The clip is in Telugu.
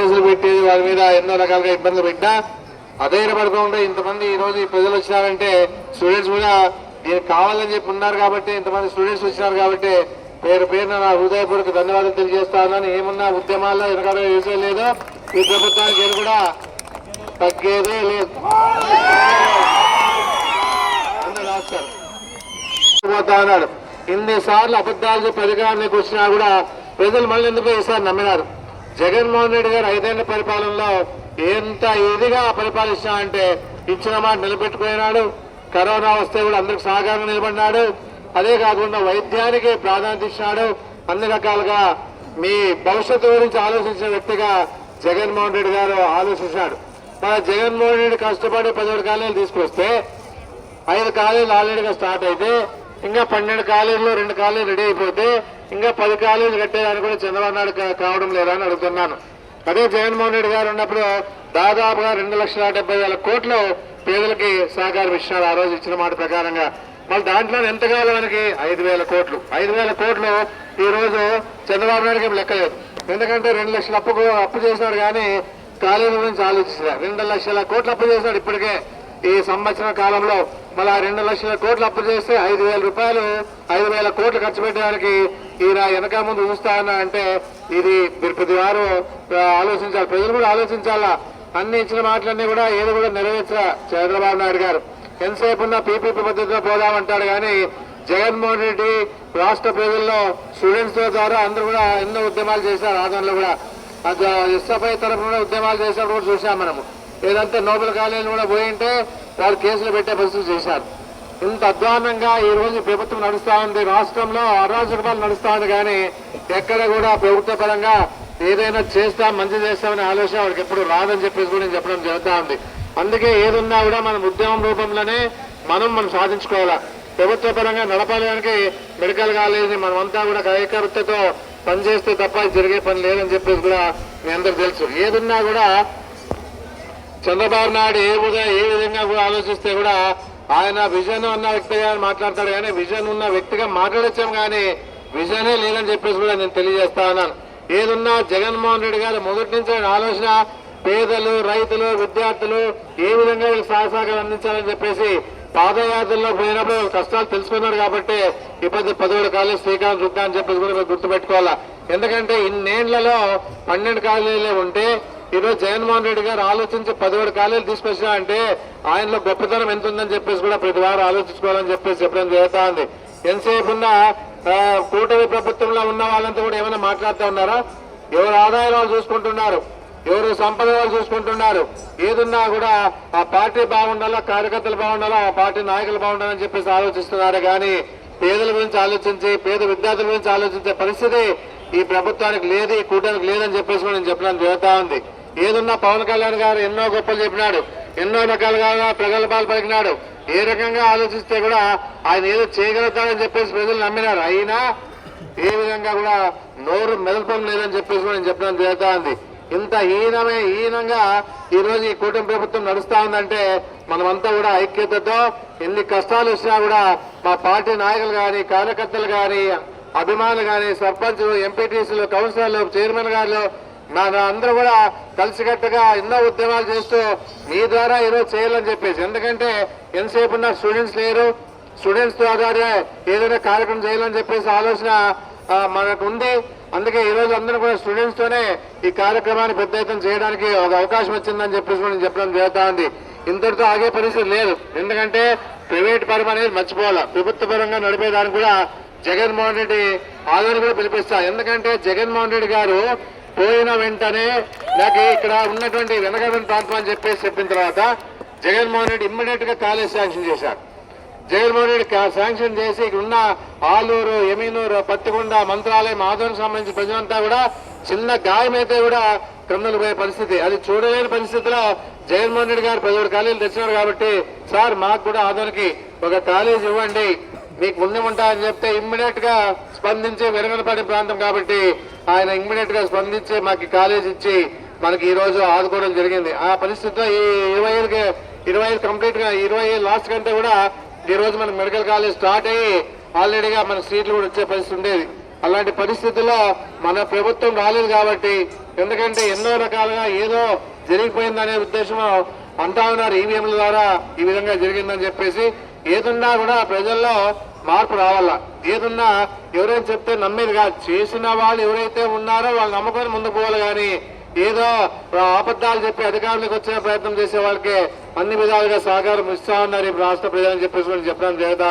కేసులు పెట్టేది వారి మీద ఎన్నో రకాలుగా ఇబ్బందులు పెట్టినా అధైర్యపడకుండా ఇంతమంది ఈ రోజు ప్రజలు వచ్చినారంటే స్టూడెంట్స్ కూడా దీనికి కావాలని చెప్పి ఉన్నారు కాబట్టి ఇంతమంది స్టూడెంట్స్ వచ్చినారు కాబట్టి పేరు పేరున నా హృదయపూర్వక ధన్యవాదాలు తెలియజేస్తానని ఏమన్నా ఉద్యమాల్లో వెనకాల వేసే లేదు ఈ ప్రభుత్వానికి ఏది కూడా తగ్గేదే లేదు. పోతా అన్నాడు. ఇన్ని సార్లు అబద్ధాలు చెప్పి అధికారంలోకి వచ్చినా కూడా ప్రజలు మళ్ళీ ఎందుకు ఈసారి నమ్మినారు? జగన్మోహన్ రెడ్డి గారు ఐదేళ్ళ పరిపాలనలో ఎంత ఇదిగా పరిపాలించినా అంటే ఇచ్చిన మాట నిలబెట్టుకున్నాడు. కరోనా వస్తే కూడా అందరికి సహకారం నిలబడినాడు. అదే కాకుండా వైద్యానికి ప్రాధాన్యత ఇచ్చినాడు. అన్ని రకాలుగా మీ భవిష్యత్తు గురించి ఆలోచించిన వ్యక్తిగా జగన్మోహన్ రెడ్డి గారు ఆలోచించాడు మన జగన్మోహన్ రెడ్డి కష్టపడి పదిహేడు కాలేజీలు తీసుకొస్తే ఐదు కాలేజీలు ఆల్రెడీగా స్టార్ట్ అయితే ఇంకా పన్నెండు కాలేజీలో రెండు కాలేజీలు రెడీ అయిపోతే ఇంకా పది కాలేజీలు కట్టేదానికి కూడా చంద్రబాబు నాయుడు కావడం లేదా అని అడుగుతున్నాను. అదే జగన్మోహన్ రెడ్డి గారు ఉన్నప్పుడు దాదాపుగా రెండు లక్షల డెబ్బై వేల కోట్లు పేదలకి సహకారం ఇచ్చినారు ఆ రోజు ఇచ్చిన మాట ప్రకారంగా. మళ్ళీ దాంట్లో ఎంత కావాలి మనకి? ఐదు వేల కోట్లు. ఐదు వేల కోట్లు ఈ రోజు చంద్రబాబు నాయుడుకి లెక్కలేదు ఎందుకంటే రెండు లక్షల అప్పు అప్పు చేసినాడు కానీ కాలేజీ గురించి ఆలోచిస్తున్నారు. రెండు లక్షల కోట్లు అప్పు చేసినాడు ఇప్పటికే. ఈ సంవత్సర కాలంలో మళ్ళా రెండు లక్షల కోట్లు అప్పు చేస్తే ఐదు వేల రూపాయలు ఐదు వేల కోట్లు ఖర్చు పెట్టడానికి ఈయన వెనక ముందు చూస్తా అంటే ఇది మీరు వారు ఆలోచించాలి. ప్రజలు కూడా ఆలోచించాలా? అన్ని ఇచ్చిన మాటలన్నీ కూడా ఏది కూడా నెరవేర్చరా? చంద్రబాబు నాయుడు గారు. ఎంతసేపు ఉన్న పీపీపీ పద్ధతిలో పోదామంటాడు కానీ జగన్మోహన్ రెడ్డి రాష్ట్ర ప్రజల్లో స్టూడెంట్స్ ద్వారా అందరూ కూడా ఎన్నో ఉద్యమాలు చేశారు. ఆంధ్రలో కూడా. ఎస్ఎఫ్ఐ తరఫున ఉద్యమాలు చేసినప్పుడు కూడా చూసాం మనము. ఏదంటే నోబెల్ కాలేజీలు కూడా పోయింటే వాళ్ళు కేసులు పెట్టే పరిస్థితి చేశారు. ఇంత అధ్వానంగా ఈ రోజు ప్రభుత్వం నడుస్తా ఉంది. రాష్ట్రంలో అరాజకపాలు నడుస్తా ఉంది కానీ ఎక్కడ కూడా ప్రభుత్వ పరంగా ఏదైనా చేస్తాం మంచి చేస్తామనే ఆలోచన వాళ్ళకి ఎప్పుడు రాదని చెప్పేసి కూడా నేను చెప్పడం జరుగుతా ఉంది. అందుకే ఏదున్నా కూడా మనం ఉద్యమం రూపంలోనే మనం మనం సాధించుకోవాలా. ప్రభుత్వ పరంగా నడపడానికి మెడికల్ కాలేజీని మనమంతా కూడా ఏకవృత్తతో పనిచేస్తే తప్ప జరిగే పని లేదని చెప్పేసి కూడా మీ అందరికి తెలుసు. ఏదున్నా కూడా చంద్రబాబు నాయుడు ఏ ఏ విధంగా కూడా ఆలోచిస్తే కూడా ఆయన విజన్ ఉన్న వ్యక్తిగా మాట్లాడతాడు. కానీ విజన్ ఉన్న వ్యక్తిగా మాట్లాడచ్చాం కానీ విజనే లేదని చెప్పేసి కూడా నేను తెలియజేస్తా ఉన్నాను. ఏదున్నా జగన్మోహన్ రెడ్డి గారు మొదటి నుంచి ఆలోచన పేదలు రైతులు విద్యార్థులు ఏ విధంగా వీళ్ళకి సహసాగాలు అందించాలని చెప్పేసి పాదయాత్రలో పోయినప్పుడు కష్టాలు తెలుసుకున్నారు కాబట్టి ఇబ్బంది పదవుడు కాలేజ్ శ్రీకాంత్ చుట్టా అని చెప్పేసి కూడా మీరు గుర్తుపెట్టుకోవాలా. ఎందుకంటే ఇన్నేళ్ళలో పన్నెండు కాలేజీలే ఉంటే ఈరోజు జగన్మోహన్ రెడ్డి గారు ఆలోచించి పదిహేడు కాలేజీలు తీసుకొచ్చినా అంటే ఆయనలో గొప్పతనం ఎంత ఉందని చెప్పేసి కూడా ప్రతి వారు ఆలోచించుకోవాలని చెప్పేసి చెప్పడం జరుగుతా ఉంది. ఎంతసేపు ఉన్న కూటమి ప్రభుత్వంలో ఉన్న వాళ్ళంతా కూడా ఏమైనా మాట్లాడుతూ ఉన్నారా? ఎవరు ఆదాయాలు వాళ్ళు చూసుకుంటున్నారు? ఎవరు సంపద వాళ్ళు చూసుకుంటున్నారు? ఏదున్నా కూడా ఆ పార్టీ బాగుండాలా కార్యకర్తలు బాగుండాలా ఆ పార్టీ నాయకులు బాగుండాలని చెప్పేసి ఆలోచిస్తున్నారు. కానీ పేదల గురించి ఆలోచించి పేద విద్యార్థుల గురించి ఆలోచించే పరిస్థితి ఈ ప్రభుత్వానికి లేదు ఈ కూటమికి లేదని చెప్పేసి కూడా నేను చెప్పడానికి జరుగుతా ఉంది. ఏదున్నా పవన్ కళ్యాణ్ గారు ఎన్నో గొప్పలు చెప్పినాడు ఎన్నో రకాలుగా ప్రగల్భాలు పలికినాడు. ఏ రకంగా ఆలోచిస్తే కూడా ఆయన ఏదో చేయగలుగుతాడని చెప్పేసి ప్రజలు నమ్మినారు. అయినా ఏ విధంగా కూడా నోరు మెదపడం లేదని చెప్పేసి నేను చెప్పడం జరుగుతా ఉంది. ఇంత హీనమే హీనంగా ఈ రోజు ఈ కూటమి ప్రభుత్వం నడుస్తా ఉందంటే మనమంతా కూడా ఐక్యతతో ఎన్ని కష్టాలు వచ్చినా కూడా మా పార్టీ నాయకులు కానీ కార్యకర్తలు కానీ అభిమానులు కానీ సర్పంచులు ఎంపీటీసీలు కౌన్సిలర్లు చైర్మన్ గారు అందరూ కూడా కలిసికట్టుగా ఎన్నో ఉద్యమాలు చేస్తూ మీ ద్వారా ఈరోజు చేయాలని చెప్పేసి. ఎందుకంటే ఎంతసేపు ఉన్న స్టూడెంట్స్ లేరు. స్టూడెంట్స్ ద్వారా ఏదైనా కార్యక్రమం చేయాలని చెప్పేసి ఆలోచన మనకు ఉంది. అందుకే ఈ రోజు అందరూ కూడా స్టూడెంట్స్ తోనే ఈ కార్యక్రమాన్ని పెద్ద ఎత్తున చేయడానికి ఒక అవకాశం వచ్చిందని చెప్పేసి మనం చెప్పడం జరుగుతా ఉంది. ఇంతటితో ఆగే పరిస్థితి లేదు. ఎందుకంటే ప్రైవేట్ పరం అనేది మర్చిపోవాలి. ప్రభుత్వ పరంగా నడిపేదానికి కూడా జగన్మోహన్ రెడ్డి ఆదరణ కూడా పిలిపిస్తా. ఎందుకంటే జగన్మోహన్ రెడ్డి గారు పోయిన వెంటనే నాకు ఇక్కడ ఉన్నటువంటి వెనకబడిన ప్రాంతం అని చెప్పేసి చెప్పిన తర్వాత జగన్మోహన్ రెడ్డి ఇమ్మీడియట్గా కాలేజ్ శాంక్షన్ చేశారు. జగన్మోహన్ రెడ్డి కా- శాంక్షన్ చేసి ఇక్కడ ఉన్న ఆలూరు ఎమీనూరు పత్తికొండ మంత్రాలయం ఆదోనికి సంబంధించిన ప్రజలంతా కూడా చిన్న గాయమైతే కూడా క్రిమినల్ పోయే పరిస్థితి. అది చూడలేని పరిస్థితిలో జగన్మోహన్ రెడ్డి గారు పదిహేడు కాలేజీలు తెచ్చినారు కాబట్టి సార్ మాకు కూడా ఆదోనికి ఒక కాలేజ్ ఇవ్వండి. మీకు ముందే ఉంటా అని చెప్తే ఇమ్మీడియట్గా స్పందించి వెనుకబడి ప్రాంతం కాబట్టి ఆయన ఇమ్మీడియట్గా స్పందించి మాకు కాలేజ్ ఇచ్చి మనకి ఈ రోజు ఆదుకోవడం జరిగింది. ఆ పరిస్థితిలో ఈ ఇరవై ఏళ్ళకి ఇరవై ఐదు కంప్లీట్గా ఇరవై ఏళ్ళు లాస్ట్ కంటే కూడా ఈ రోజు మనకి మెడికల్ కాలేజ్ స్టార్ట్ అయ్యి ఆల్రెడీగా మన సీట్లు కూడా వచ్చే పరిస్థితి ఉండేది. అలాంటి పరిస్థితుల్లో మన ప్రభుత్వం రాలేదు కాబట్టి ఎందుకంటే ఎన్నో రకాలుగా ఏదో జరిగిపోయిందనే ఉద్దేశం అంటా ఉన్నారు ఈవీఎంల ద్వారా ఈ విధంగా జరిగిందని చెప్పేసి. ఏదున్నా కూడా ప్రజల్లో మార్పు రావాలా? ఏదున్నా ఎవరైనా చెప్తే నమ్మేది కాదు. చేసిన వాళ్ళు ఎవరైతే ఉన్నారో వాళ్ళు నమ్మకం ముందుకు పోవాలి కానీ ఏదో అబద్ధాలు చెప్పి అధికారులకు వచ్చే ప్రయత్నం చేసే వాళ్ళకి అన్ని విధాలుగా సహకారం ఇస్తా ఉన్నారు ఇప్పుడు రాష్ట్ర ప్రజలని చెప్పేసి చెప్పడం జరుగుతా